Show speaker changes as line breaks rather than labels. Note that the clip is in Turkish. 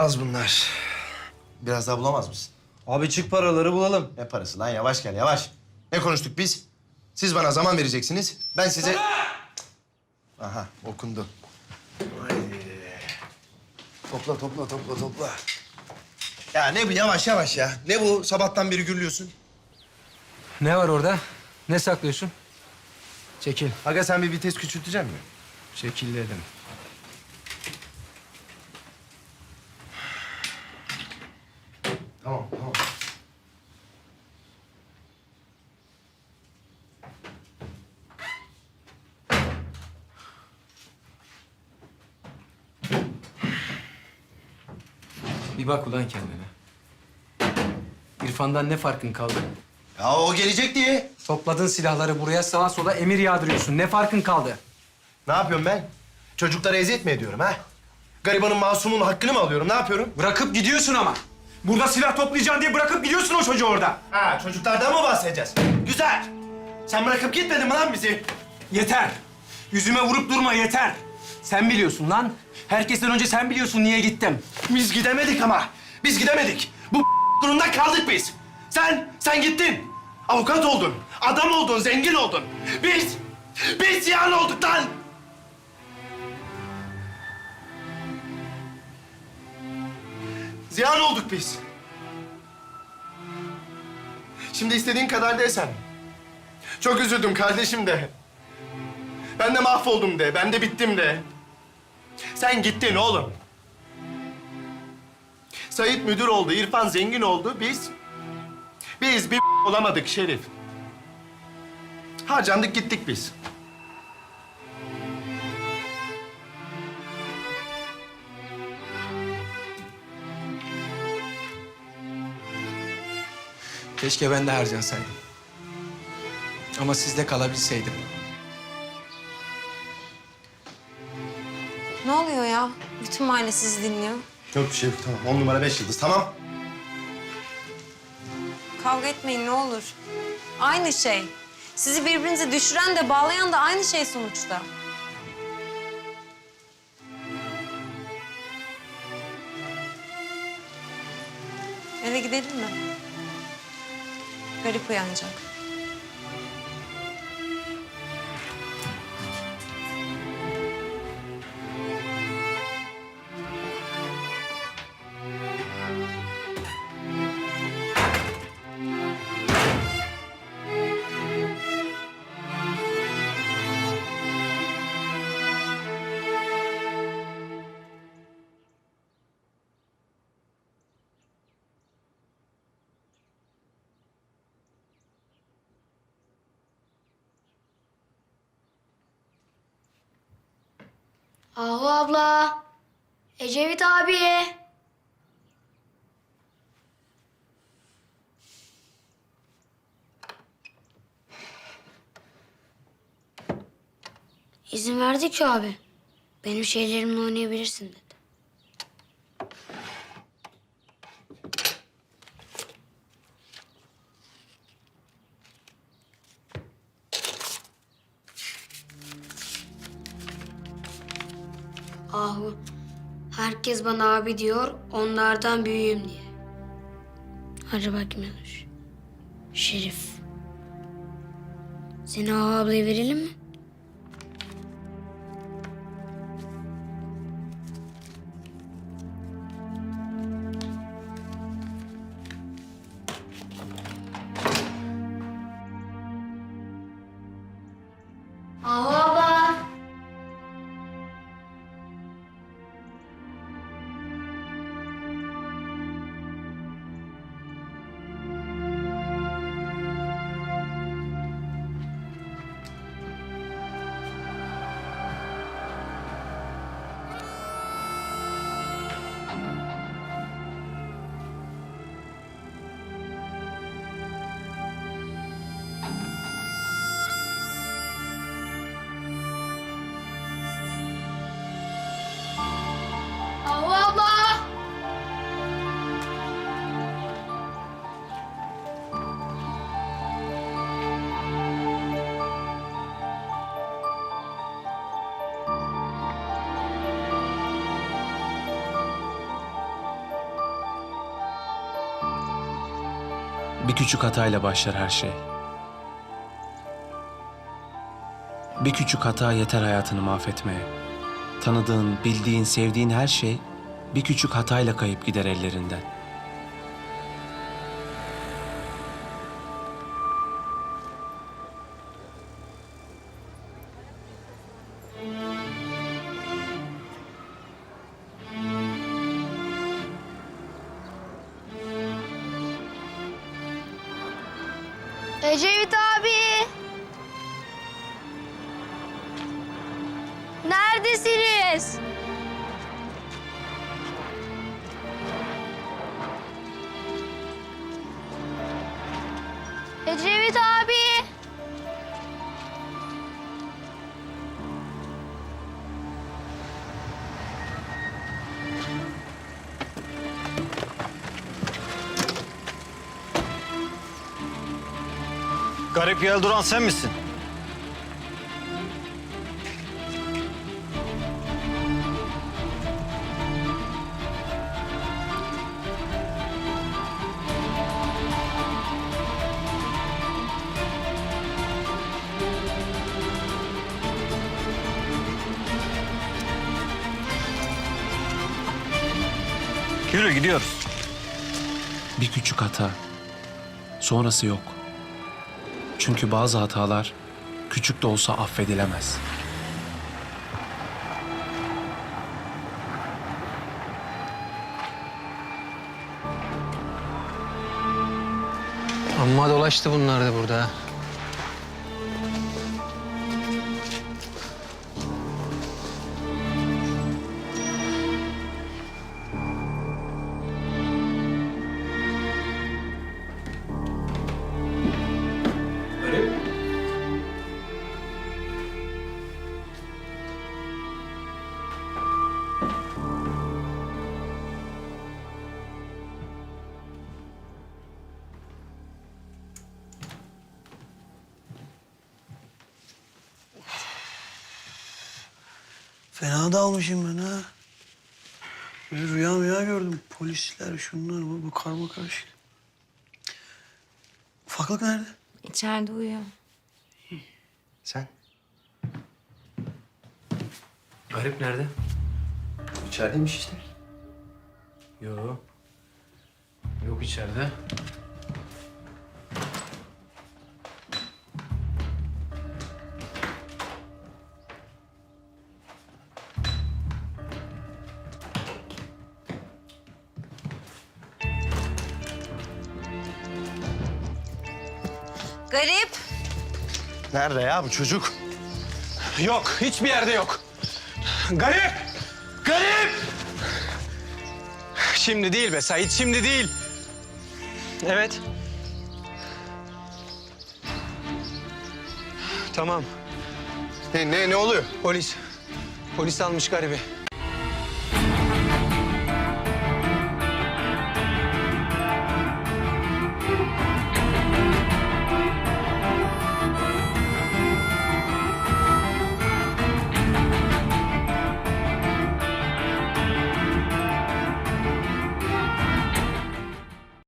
Az bunlar. Biraz daha bulamaz mısın?
Abi çık paraları bulalım.
Ne parası lan? Yavaş gel, yavaş. Ne konuştuk biz? Siz bana zaman vereceksiniz. Ben size... Aha, okundu. Topla, topla, topla, topla. Ya ne bu? Yavaş, yavaş ya. Ne bu? Sabahtan beri gürlüyorsun.
Ne var orada? Ne saklıyorsun? Çekil.
Aga sen bir vites küçültecek misin?
Çekil dedim. Bir bak ulan kendine. İrfan'dan ne farkın kaldı?
Ya o gelecek diye.
Topladın silahları buraya sağa sola emir yağdırıyorsun. Ne farkın kaldı?
Ne yapıyorum ben? Çocuklara eziyet mi ediyorum ha? Garibanın, masumun hakkını mı alıyorum? Ne yapıyorum?
Bırakıp gidiyorsun ama. Burada silah toplayacaksın diye bırakıp gidiyorsun o çocuğu orada.
Ha, çocuklardan mı bahsedeceğiz? Güzel. Sen bırakıp gitmedin mi lan bizi?
Yeter. Yüzüme vurup durma yeter. Sen biliyorsun lan. Herkesten önce sen biliyorsun niye gittim.
Biz gidemedik ama. Biz gidemedik. Bu durumda kaldık biz. Sen, sen gittin. Avukat oldun. Adam oldun, zengin oldun. Biz, biz ziyan olduk lan. Ziyan olduk biz. Şimdi istediğin kadar desen. Çok üzüldüm kardeşim de. Ben de mahvoldum de, ben de bittim de. Sen gittin oğlum. Sayit müdür oldu, İrfan zengin oldu. Biz, biz bir olamadık Şerif. Harcandık gittik biz.
Keşke ben de harcansaydım. Ama sizde kalabilseydim.
Ne oluyor ya? Bütün mahalle sizi dinliyor.
Yok bir şey yok, tamam. On numara beş yıldız, tamam.
Kavga etmeyin ne olur. Aynı şey. Sizi birbirinize düşüren de bağlayan da aynı şey sonuçta. Eve gidelim mi? Garip uyanacak.
Ahu abla. Ecevit abi. İzin verdi ki abi. Benim şeylerimle oynayabilirsin dedi. Ahu, herkes bana abi diyor, onlardan büyüğüm diye. Hadi bakayım Yanuş. Şerif. Seni ablaya verelim mi?
Bir küçük hatayla başlar her şey. Bir küçük hata yeter hayatını mahvetmeye. Tanıdığın, bildiğin, sevdiğin her şey bir küçük hatayla kayıp gider ellerinden.
Ecevit abi. Neredesiniz? Ecevit abi.
Garip yel duran sen misin? Yürü gidiyoruz.
Bir küçük hata. Sonrası yok. Çünkü bazı hatalar küçük de olsa affedilemez.
Amma dolaştı bunlar da burada.
Fena dalmışım ben ha. Böyle rüya rüya gördüm. Polisler, şunlar, bu, bu karma karışık. Ufaklık nerede?
İçeride uyuyor.
Sen?
Garip nerede?
İçerideymiş işte.
Yok. Yok içeride.
Garip.
Nerede ya bu çocuk?
Yok, hiçbir yerde yok. Garip! Garip! Şimdi değil be Sait, şimdi değil. Evet. Tamam,
Ne, ne, ne oluyor?
polis. Polis almış garibi.